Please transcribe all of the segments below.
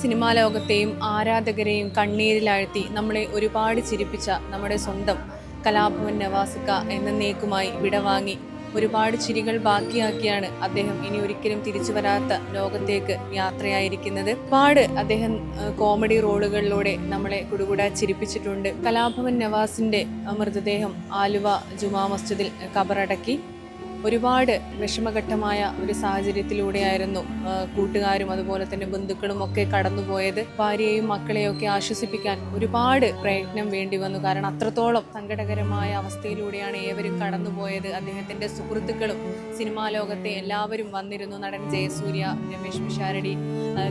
Cinema ലോകത്തെയും ആരാധകരെയും കണ്ണീരിലാഴ്ത്തി നമ്മളെ ഒരുപാട് ചിരിപ്പിച്ച നമ്മുടെ സ്വന്തം കലാഭവൻ നവാസിക്ക എന്നേക്കുമായി വിടവാങ്ങി. ഒരുപാട് ചിരികൾ ബാക്കിയാക്കിയാണ് അദ്ദേഹം ഇനി ഒരിക്കലും തിരിച്ചു വരാത്ത ലോകത്തേക്ക് യാത്രയായിരിക്കുന്നത്. ഒരുപാട് അദ്ദേഹം കോമഡി റോളുകളിലൂടെ നമ്മളെ കുടുകൂടാ ചിരിപ്പിച്ചിട്ടുണ്ട്. കലാഭവൻ നവാസിന്റെ മൃതദേഹം ആലുവ ജുമാ മസ്ജിദിൽ കബറടക്കി. ഒരുപാട് വിഷമഘട്ടമായ ഒരു സാഹചര്യത്തിലൂടെയായിരുന്നു കൂട്ടുകാരും അതുപോലെ തന്നെ ബന്ധുക്കളും ഒക്കെ കടന്നുപോയത്. ഭാര്യയെയും മക്കളെയും ഒക്കെ ആശ്വസിപ്പിക്കാൻ ഒരുപാട് പ്രയത്നം വേണ്ടി വന്നു. കാരണം അത്രത്തോളം സങ്കടകരമായ അവസ്ഥയിലൂടെയാണ് ഏവരും കടന്നുപോയത്. അദ്ദേഹത്തിന്റെ സുഹൃത്തുക്കളും സിനിമാ ലോകത്തെ എല്ലാവരും വന്നിരുന്നു. നടൻ ജയസൂര്യ രമേശ് പിഷാരടി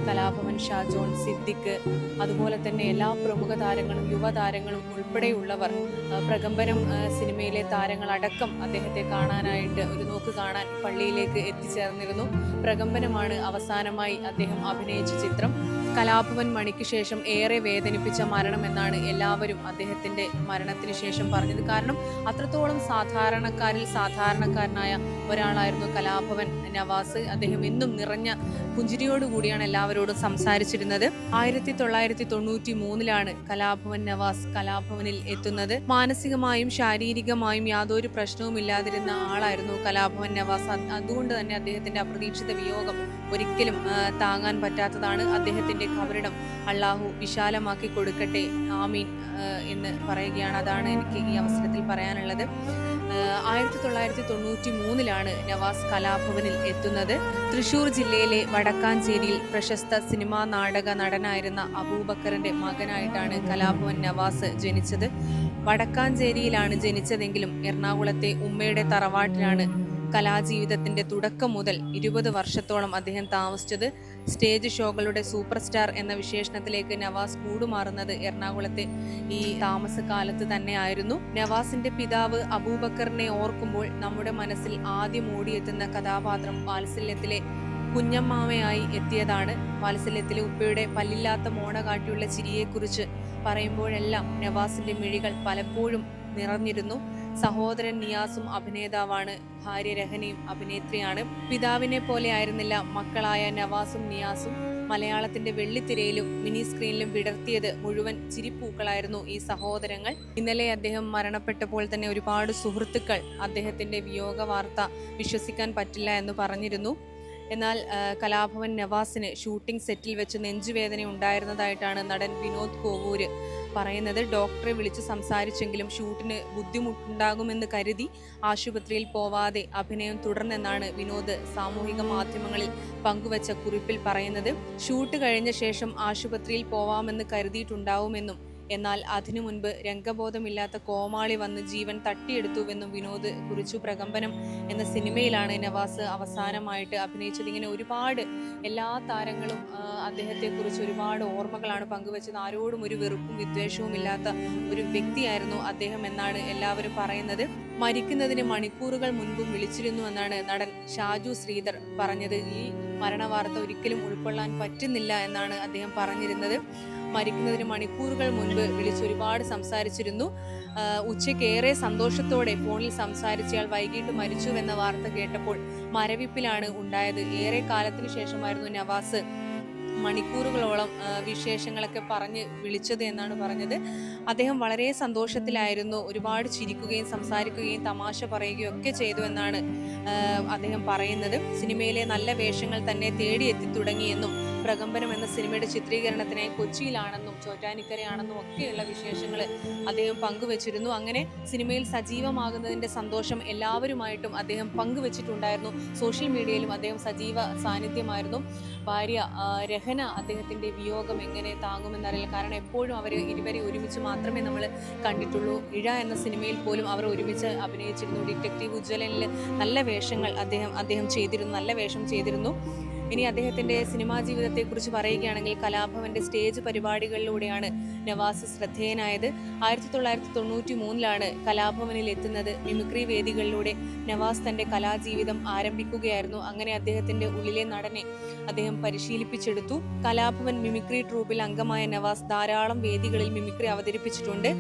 കലാഭവൻ ഷാജോൺ സിദ്ദിഖ് അതുപോലെ തന്നെ എല്ലാ പ്രമുഖ താരങ്ങളും യുവതാരങ്ങളും ഉൾപ്പെടെയുള്ളവർ പ്രകമ്പനം സിനിമയിലെ താരങ്ങളടക്കം അദ്ദേഹത്തെ കാണാനായിട്ട് ഒരു നോക്ക് കാണാൻ പള്ളിയിലേക്ക് എത്തിച്ചേർന്നിരുന്നു. പ്രകമ്പനമാണ് അവസാനമായി അദ്ദേഹം അഭിനയിച്ച ചിത്രം. കലാഭവൻ മണിക്ക് ശേഷം ഏറെ വേദനിപ്പിച്ച മരണം എന്നാണ് എല്ലാവരും അദ്ദേഹത്തിന്റെ മരണത്തിന് ശേഷം പറഞ്ഞത്. കാരണം അത്രത്തോളം സാധാരണക്കാരിൽ സാധാരണക്കാരനായ ഒരാളായിരുന്നു കലാഭവൻ നവാസ്. അദ്ദേഹം എന്നും നിറഞ്ഞ പുഞ്ചിരിയോടുകൂടിയാണ് എല്ലാവരോടും സംസാരിച്ചിരുന്നത്. ആയിരത്തി തൊള്ളായിരത്തി തൊണ്ണൂറ്റി മൂന്നിലാണ് കലാഭവൻ നവാസ് കലാഭവനിൽ എത്തുന്നത്. മാനസികമായും ശാരീരികമായും യാതൊരു പ്രശ്നവും ഇല്ലാതിരുന്ന ആളായിരുന്നു കലാഭവൻ നവാസ്. അതുകൊണ്ട് തന്നെ അദ്ദേഹത്തിന്റെ അപ്രതീക്ഷിത വിയോഗം ഒരിക്കലും താങ്ങാൻ പറ്റാത്തതാണ് അദ്ദേഹത്തിന്റെ കവറിടം അള്ളാഹു വിശാലമാക്കി കൊടുക്കട്ടെ ആമീൻ എന്ന് പറയുകയാണ്. അതാണ് എനിക്ക് ഈ അവസരത്തിൽ പറയാനുള്ളത്. ആയിരത്തി തൊള്ളായിരത്തി തൊണ്ണൂറ്റി മൂന്നിലാണ് നവാസ് കലാഭവനിൽ എത്തുന്നത്. തൃശൂർ ജില്ലയിലെ വടക്കാഞ്ചേരിയിൽ പ്രശസ്ത സിനിമാ നാടക നടനായിരുന്ന അബൂബക്കറിന്റെ മകനായിട്ടാണ് കലാഭവൻ നവാസ് ജനിച്ചത്. വടക്കാഞ്ചേരിയിലാണ് ജനിച്ചതെങ്കിലും എറണാകുളത്തെ ഉമ്മയുടെ തറവാട്ടിലാണ് കലാജീവിതത്തിന്റെ തുടക്കം മുതൽ ഇരുപത് വർഷത്തോളം അദ്ദേഹം താമസിച്ചത് സ്റ്റേജ് ഷോകളുടെ സൂപ്പർ സ്റ്റാർ എന്ന വിശേഷണത്തിലേക്ക് നവാസ് കൂടുമാറുന്നത് എറണാകുളത്തെ ഈ താമസകാലത്ത് തന്നെയായിരുന്നു. നവാസിന്റെ പിതാവ് അബൂബക്കറിനെ ഓർക്കുമ്പോൾ നമ്മുടെ മനസ്സിൽ ആദ്യം ഓടിയെത്തുന്ന കഥാപാത്രം വാത്സല്യത്തിലെ കുഞ്ഞമ്മാമയായി എത്തിയതാണ്. വാത്സല്യത്തിലെ ഉപ്പയുടെ പല്ലില്ലാത്ത മോണ കാട്ടിയുള്ള ചിരിയെക്കുറിച്ച് പറയുമ്പോഴെല്ലാം നവാസിന്റെ മിഴികൾ പലപ്പോഴും നിറഞ്ഞിരുന്നു. സഹോദരൻ നിയാസും അഭിനേതാവാണ്. ഭാര്യ രഹനയും അഭിനേത്രിയാണ്. പിതാവിനെ പോലെ ആയിരുന്നില്ല മക്കളായ നവാസും നിയാസും മലയാളത്തിന്റെ വെള്ളിത്തിരയിലും മിനി സ്ക്രീനിലും വിടർത്തിയത് മുഴുവൻ ചിരിപ്പൂക്കളായിരുന്നു ഈ സഹോദരങ്ങൾ. ഇന്നലെ അദ്ദേഹം മരണപ്പെട്ടപ്പോൾ തന്നെ ഒരുപാട് സുഹൃത്തുക്കൾ അദ്ദേഹത്തിന്റെ വിയോഗ വാർത്ത വിശ്വസിക്കാൻ പറ്റില്ല എന്ന് പറഞ്ഞിരുന്നു. എന്നാൽ കലാഭവൻ നവാസിന് ഷൂട്ടിംഗ് സെറ്റിൽ വെച്ച് നെഞ്ചുവേദന ഉണ്ടായിരുന്നതായിട്ടാണ് നടൻ വിനോദ് കോവൂര് പറയുന്നത്. ഡോക്ടറെ വിളിച്ച് സംസാരിച്ചെങ്കിലും ഷൂട്ടിന് ബുദ്ധിമുട്ടുണ്ടാകുമെന്ന് കരുതി ആശുപത്രിയിൽ പോവാതെ അഭിനയം തുടർന്നെന്നാണ് വിനോദ് സാമൂഹിക മാധ്യമങ്ങളിൽ പങ്കുവച്ച കുറിപ്പിൽ പറയുന്നത്. ഷൂട്ട് കഴിഞ്ഞ ശേഷം ആശുപത്രിയിൽ പോവാമെന്ന് കരുതിയിട്ടുണ്ടാവുമെന്നും എന്നാൽ അതിനു മുൻപ് രംഗബോധമില്ലാത്ത കോമാളി വന്ന് ജീവൻ തട്ടിയെടുത്തുവെന്നും വിനോദ് കുറിച്ചു പ്രകമ്പനം എന്ന സിനിമയിലാണ് നവാസ് അവസാനമായിട്ട് അഭിനയിച്ചത്. ഇങ്ങനെ ഒരുപാട് എല്ലാ താരങ്ങളും അദ്ദേഹത്തെ അദ്ദേഹത്തെക്കുറിച്ച് ഒരുപാട് ഓർമ്മകളാണ് പങ്കുവച്ചത്. ആരോടും ഒരു വെറുപ്പും വിദ്വേഷവും ഇല്ലാത്ത ഒരു വ്യക്തിയായിരുന്നു അദ്ദേഹം എന്നാണ് എല്ലാവരും പറയുന്നത്. മരിക്കുന്നതിന് മണിക്കൂറുകൾ മുൻപും വിളിച്ചിരുന്നു എന്നാണ് നടൻ ഷാജു ശ്രീധർ പറഞ്ഞത്. ഈ മരണവാർത്ത ഒരിക്കലും ഉൾക്കൊള്ളാൻ പറ്റുന്നില്ല എന്നാണ് അദ്ദേഹം പറഞ്ഞിരുന്നത്. മരിക്കുന്നതിന് മണിക്കൂറുകൾ മുൻപ് വിളിച്ച് ഒരുപാട് സംസാരിച്ചിരുന്നു. ഉച്ചയ്ക്ക് ഏറെ സന്തോഷത്തോടെ ഫോണിൽ സംസാരിച്ചയാൾ വൈകിട്ട് മരിച്ചുവെന്ന വാർത്ത കേട്ടപ്പോൾ മരവിപ്പിലാണ് ഉണ്ടായത്. ഏറെ കാലത്തിന് ശേഷമായിരുന്നു നവാസ് മണിക്കൂറുകളോളം വിശേഷങ്ങളൊക്കെ പറഞ്ഞ് വിളിച്ചത് എന്നാണ് പറഞ്ഞത്. അദ്ദേഹം വളരെ സന്തോഷത്തിലായിരുന്നു. ഒരുപാട് ചിരിക്കുകയും സംസാരിക്കുകയും തമാശ പറയുകയും ഒക്കെ ചെയ്തു എന്നാണ് അദ്ദേഹം പറയുന്നത്. സിനിമയിലെ നല്ല വേഷങ്ങൾ തന്നെ തേടിയെത്തി തുടങ്ങിയെന്നും പ്രകമ്പനം എന്ന സിനിമയുടെ ചിത്രീകരണത്തിനായി കൊച്ചിയിലാണെന്നും ചോറ്റാനിക്കരയാണെന്നും ഒക്കെയുള്ള വിശേഷങ്ങൾ അദ്ദേഹം പങ്കുവച്ചിരുന്നു. അങ്ങനെ സിനിമയിൽ സജീവമാകുന്നതിന്റെ സന്തോഷം എല്ലാവരുമായിട്ടും അദ്ദേഹം പങ്കുവച്ചിട്ടുണ്ടായിരുന്നു. സോഷ്യൽ മീഡിയയിലും അദ്ദേഹം സജീവ സാന്നിധ്യമായിരുന്നു. ഭാര്യ രഹന അദ്ദേഹത്തിന്റെ വിയോഗം എങ്ങനെ താങ്ങുമെന്നറിയില്ല കാരണം എപ്പോഴും അവർ ഇരുവരെ ഒരുമിച്ച് മാത്രമേ നമ്മൾ കണ്ടിട്ടുള്ളൂ. ഇഴ എന്ന സിനിമയിൽ പോലും അവർ ഒരുമിച്ച് അഭിനയിച്ചിരുന്നു. ഡിറ്റക്റ്റീവ് ഉജ്ജ്വലനിൽ നല്ല വേഷങ്ങൾ അദ്ദേഹം അദ്ദേഹം ചെയ്തിരുന്നു. നല്ല വേഷം ചെയ്തിരുന്നു. ഇനി അദ്ദേഹത്തിന്റെ സിനിമാ ജീവിതത്തെ കുറിച്ച് പറയുകയാണെങ്കിൽ കലാഭവന്റെ സ്റ്റേജ് പരിപാടികളിലൂടെയാണ് നവാസ് ശ്രദ്ധേയനായത്. ആയിരത്തി തൊള്ളായിരത്തി തൊണ്ണൂറ്റി മൂന്നിലാണ് കലാഭവനിൽ എത്തുന്നത്. മിമിക്രി വേദികളിലൂടെ നവാസ് തന്റെ കലാജീവിതം ആരംഭിക്കുകയായിരുന്നു. അങ്ങനെ അദ്ദേഹത്തിന്റെ ഉള്ളിലെ നടനെ അദ്ദേഹം പരിശീലിപ്പിച്ചെടുത്തു. കലാഭവൻ മിമിക്രി ട്രൂപ്പിൽ അംഗമായ നവാസ് ധാരാളം വേദികളിൽ മിമിക്രി അവതരിപ്പിച്ചിട്ടുണ്ട്.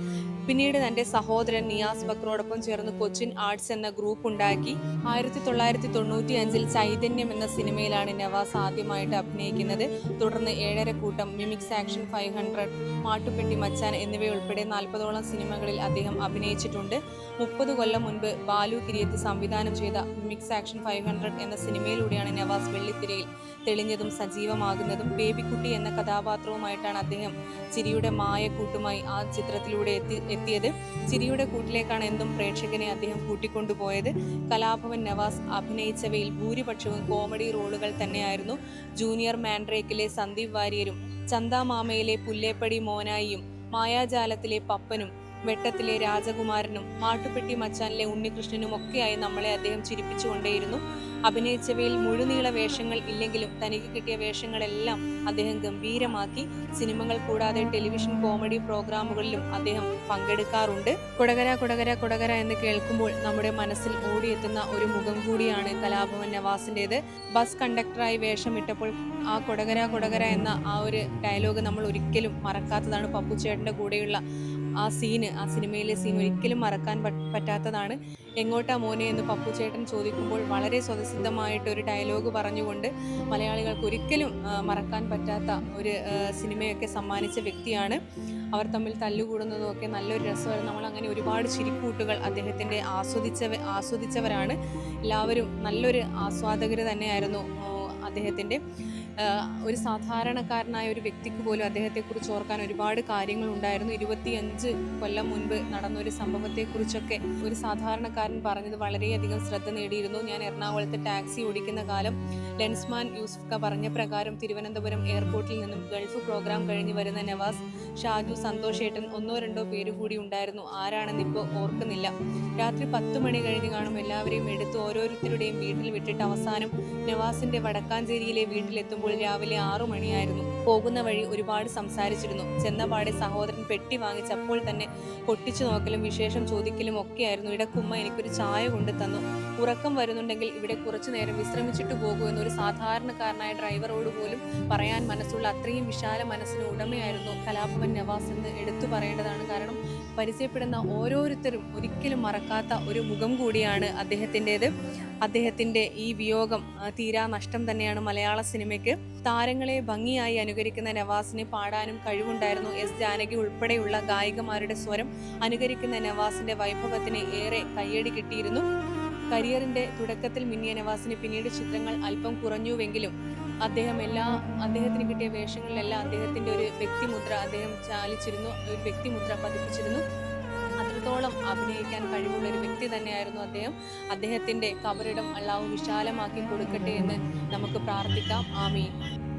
പിന്നീട് തന്റെ സഹോദരൻ നിയാസ് ബക്രോടൊപ്പം ചേർന്ന് കൊച്ചിൻ ആർട്സ് എന്ന ഗ്രൂപ്പ് ഉണ്ടാക്കി. ആയിരത്തി തൊള്ളായിരത്തി തൊണ്ണൂറ്റി അഞ്ചിൽ ചൈതന്യം എന്ന സിനിമയിലാണ് നവാസ് ആദ്യമായിട്ട് അഭിനയിക്കുന്നത്. തുടർന്ന് Ezharakoottam mimics action five hundred Mattupetti Machan എന്നിവയുൾപ്പെടെ നാൽപ്പതോളം സിനിമകളിൽ അദ്ദേഹം അഭിനയിച്ചിട്ടുണ്ട്. മുപ്പത് കൊല്ലം മുൻപ് ബാലു കിരിയത്ത് സംവിധാനം ചെയ്ത മിമിക്സ് ആക്ഷൻ ഫൈവ് ഹൺഡ്രഡ് എന്ന സിനിമയിലൂടെയാണ് നവാസ് വെള്ളിത്തിരയിൽ തെളിഞ്ഞതും സജീവമാകുന്നതും. ബേബിക്കുട്ടി എന്ന കഥാപാത്രവുമായിട്ടാണ് അദ്ദേഹം ചിരിയുടെ മായക്കൂട്ടുമായി ആ ചിത്രത്തിലൂടെ എത്തി എത്തിയത്. ചിരിയുടെ കൂട്ടിലേക്കാണ് എന്തും പ്രേക്ഷകനെ അദ്ദേഹം കൂട്ടിക്കൊണ്ടുപോയത്. കലാഭവൻ നവാസ് അഭിനയിച്ചവയിൽ ഭൂരിപക്ഷവും കോമഡി റോളുകൾ തന്നെയായിരുന്നു. ജൂനിയർ മാൻഡ്രേക്കിലെ സന്ദീപ് വാര്യരും ചന്താമാമയിലെ പുല്ലേപ്പടി മോനായിയും മായാജാലത്തിലെ പപ്പനും വെട്ടത്തിലെ രാജകുമാരനും മാട്ടുപ്പെട്ടി മച്ചാനിലെ ഉണ്ണികൃഷ്ണനും ഒക്കെയായി നമ്മളെ അദ്ദേഹം ചിരിപ്പിച്ചുകൊണ്ടേയിരുന്നു. അഭിനയിച്ചവയിൽ മുഴുനീള വേഷങ്ങൾ ഇല്ലെങ്കിലും തനിക്ക് കിട്ടിയ വേഷങ്ങളെല്ലാം അദ്ദേഹം ഗംഭീരമാക്കി. സിനിമകൾ കൂടാതെ ടെലിവിഷൻ കോമഡി പ്രോഗ്രാമുകളിലും അദ്ദേഹം പങ്കെടുക്കാറുണ്ട്. കൊടകര കൊടകര കൊടകര എന്ന് കേൾക്കുമ്പോൾ നമ്മുടെ മനസ്സിൽ ഓടിയെത്തുന്ന ഒരു മുഖം കൂടിയാണ് കലാഭവൻ നവാസിന്റെത്. ബസ് കണ്ടക്ടറായി വേഷമിട്ടപ്പോൾ ആ കൊടകര കൊടകര എന്ന ആ ഒരു ഡയലോഗ് നമ്മൾ ഒരിക്കലും മറക്കാത്തതാണ് പപ്പുച്ചേട്ടന്റെ കൂടെയുള്ള ആ സീന് ആ സിനിമയിലെ സീൻ ഒരിക്കലും മറക്കാൻ പറ്റാത്തതാണ്. എങ്ങോട്ടാ മോനെ എന്ന് പപ്പുചേട്ടൻ ചോദിക്കുമ്പോൾ വളരെ സ്വതസിദ്ധമായിട്ട് ഒരു ഡയലോഗ് പറഞ്ഞുകൊണ്ട് മലയാളികൾക്ക് ഒരിക്കലും മറക്കാൻ പറ്റാത്ത ഒരു സിനിമയൊക്കെ സമ്മാനിച്ച വ്യക്തിയാണ്. അവർ തമ്മിൽ തല്ലുകൂടുന്നതും ഒക്കെ നല്ലൊരു രസമായിരുന്നു നമ്മൾ അങ്ങനെ ഒരുപാട് ചിരിക്കൂട്ടുകൾ അദ്ദേഹത്തിന്റെ ആസ്വദിച്ചവ ആസ്വദിച്ചവരാണ്. എല്ലാവരും നല്ലൊരു ആസ്വാദകർ തന്നെയായിരുന്നു അദ്ദേഹത്തിന്റെ ഒരു സാധാരണക്കാരനായ ഒരു വ്യക്തിക്ക് പോലും അദ്ദേഹത്തെക്കുറിച്ച് ഓർക്കാൻ ഒരുപാട് കാര്യങ്ങളുണ്ടായിരുന്നു. ഇരുപത്തിയഞ്ച് കൊല്ലം മുൻപ് നടന്ന ഒരു സംഭവത്തെക്കുറിച്ചൊക്കെ ഒരു സാധാരണക്കാരൻ പറഞ്ഞത് വളരെയധികം ശ്രദ്ധ നേടിയിരുന്നു. ഞാൻ എറണാകുളത്ത് ടാക്സി ഓടിക്കുന്ന കാലം ലെൻസ്മാൻ യൂസുഫ്ക പറഞ്ഞ പ്രകാരം തിരുവനന്തപുരം എയർപോർട്ടിൽ നിന്നും ഗൾഫ് പ്രോഗ്രാം കഴിഞ്ഞ് വരുന്ന നവാസ് ഷാജു സന്തോഷ് ഏട്ടൻ ഒന്നോ രണ്ടോ പേര് കൂടി ഉണ്ടായിരുന്നു. ആരാണെന്ന് ഇപ്പോൾ ഓർക്കുന്നില്ല. രാത്രി പത്ത് മണി കഴിഞ്ഞ് കാണും എല്ലാവരെയും എടുത്ത് ഓരോരുത്തരുടെയും വീട്ടിൽ വിട്ടിട്ട് അവസാനം നവാസിന്റെ നവാസിന്റെ വടക്കാഞ്ചേരിയിലെ വീട്ടിലെത്തുമ്പോൾ രാവിലെ ആറു മണിയായിരുന്നു. പോകുന്ന വഴി ഒരുപാട് സംസാരിച്ചിരുന്നു. ചെന്നപാടെ സഹോദരൻ പെട്ടി വാങ്ങിച്ചപ്പോൾ തന്നെ പൊട്ടിച്ചു നോക്കലും വിശേഷം ചോദിക്കലും ഒക്കെയായിരുന്നു. ഇടക്കുമ്മ എനിക്കൊരു ചായ കൊണ്ട് തന്നു. ഉറക്കം വരുന്നുണ്ടെങ്കിൽ ഇവിടെ കുറച്ചു നേരം വിശ്രമിച്ചിട്ട് പോകൂ എന്നൊരു സാധാരണക്കാരനായ ഡ്രൈവറോട് പോലും പറയാൻ മനസ്സുള്ള അത്രയും വിശാല മനസ്സിന് ഉടമയായിരുന്നു കലാഭവൻ നവാസ് എന്ന് എടുത്തു പറയേണ്ടതാണ്. കാരണം പരിചയപ്പെടുന്ന ഓരോരുത്തരും ഒരിക്കലും മറക്കാത്ത ഒരു മുഖം കൂടിയാണ് അദ്ദേഹത്തിന്റെത്. അദ്ദേഹത്തിന്റെ ഈ വിയോഗം തീരാ നഷ്ടം തന്നെയാണ് മലയാള സിനിമയ്ക്ക്. താരങ്ങളെ ഭംഗിയായി അനുകരിക്കുന്ന നവാസിന് പാടാനും കഴിവുണ്ടായിരുന്നു. എസ് ജാനകി ഉൾപ്പെടെയുള്ള ഗായികമാരുടെ സ്വരം അനുകരിക്കുന്ന നവാസിന്റെ വൈഭവത്തിന് ഏറെ കയ്യടി കിട്ടിയിരുന്നു. കരിയറിന്റെ തുടക്കത്തിൽ മിന്നിയ നവാസിന് പിന്നീട് ചിത്രങ്ങൾ അല്പം കുറഞ്ഞുവെങ്കിലും അദ്ദേഹം എല്ലാ അദ്ദേഹത്തിന് കിട്ടിയ വേഷങ്ങളിലെല്ലാം അദ്ദേഹത്തിന്റെ ഒരു വ്യക്തിമുദ്ര അദ്ദേഹം ചാലിച്ചിരുന്നു ഒരു വ്യക്തിമുദ്ര പതിപ്പിച്ചിരുന്നു. അത്രത്തോളം അഭിനയിക്കാൻ കഴിവുള്ള ഒരു വ്യക്തി തന്നെയായിരുന്നു അദ്ദേഹം. അദ്ദേഹത്തിന്റെ കബറിടം അള്ളാഹു വിശാലമാക്കി കൊടുക്കട്ടെ എന്ന് നമുക്ക് പ്രാർത്ഥിക്കാം. ആമീൻ.